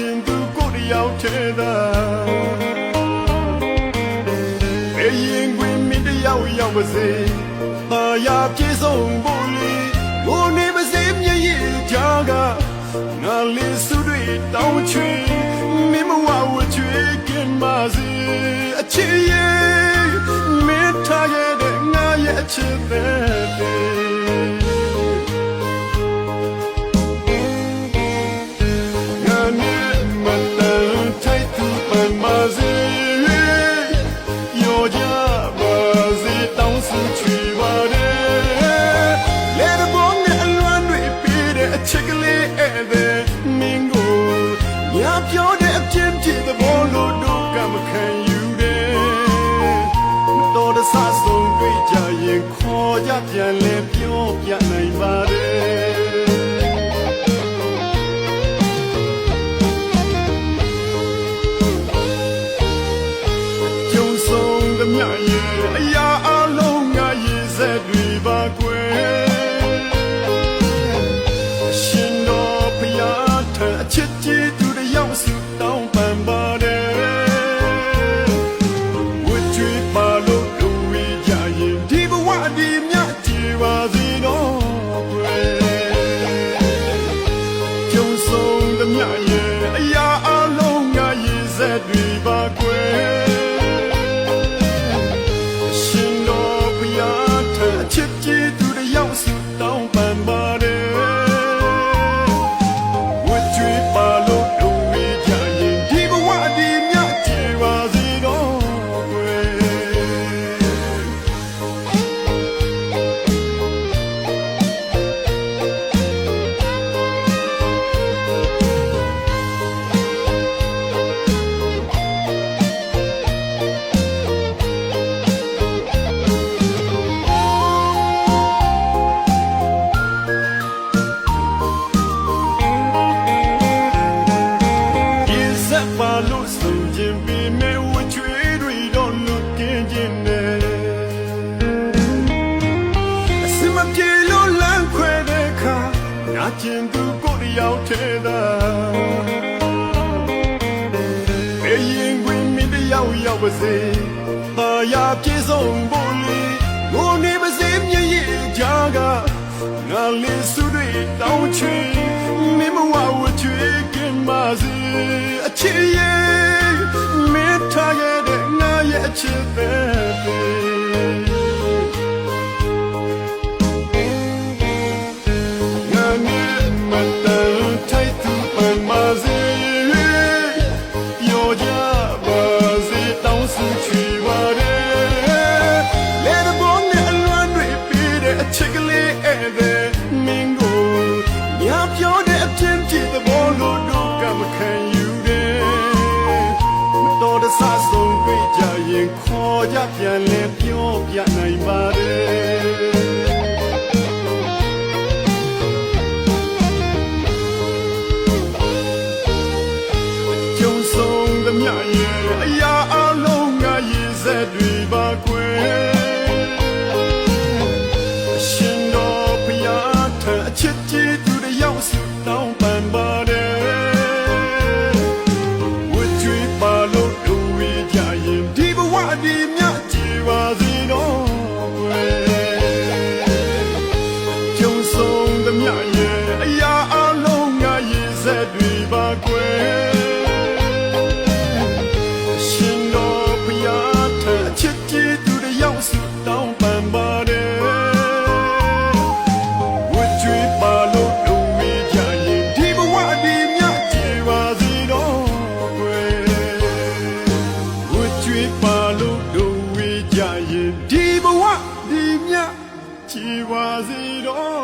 ရှင်သူကိုတယောက်ထဲသာပဲရင်ခွင်မိတယောက်ရောက်ပါစေအာရပြေဆုံးဖို့လေဘုံနေပါစေမြည်ရကြားကငါလေးစုတွေတောင်းချွေမင်းမဝဝချွေကင်းပါစေအချစ်ရဲ့မင်းထားရတဲ့ငါရဲ့အချစ်ပဲ together. ရောက်သေးတာဘယ်ရင်ဝင်မင်းတယောက်ရောက်ပါစေဟာရပြေဆုံးဖို့လေငိုနေပါစေမြည်ရဲ့ကြားကငါလေးစုတွေတောင်းချွေမင်းမဝဝချွေကင်းပါစေ ပြန်လဲပြောပြနိုင်ပါတယ်ကြုံဆုံးသမျှရဲ့အရာ Was it all.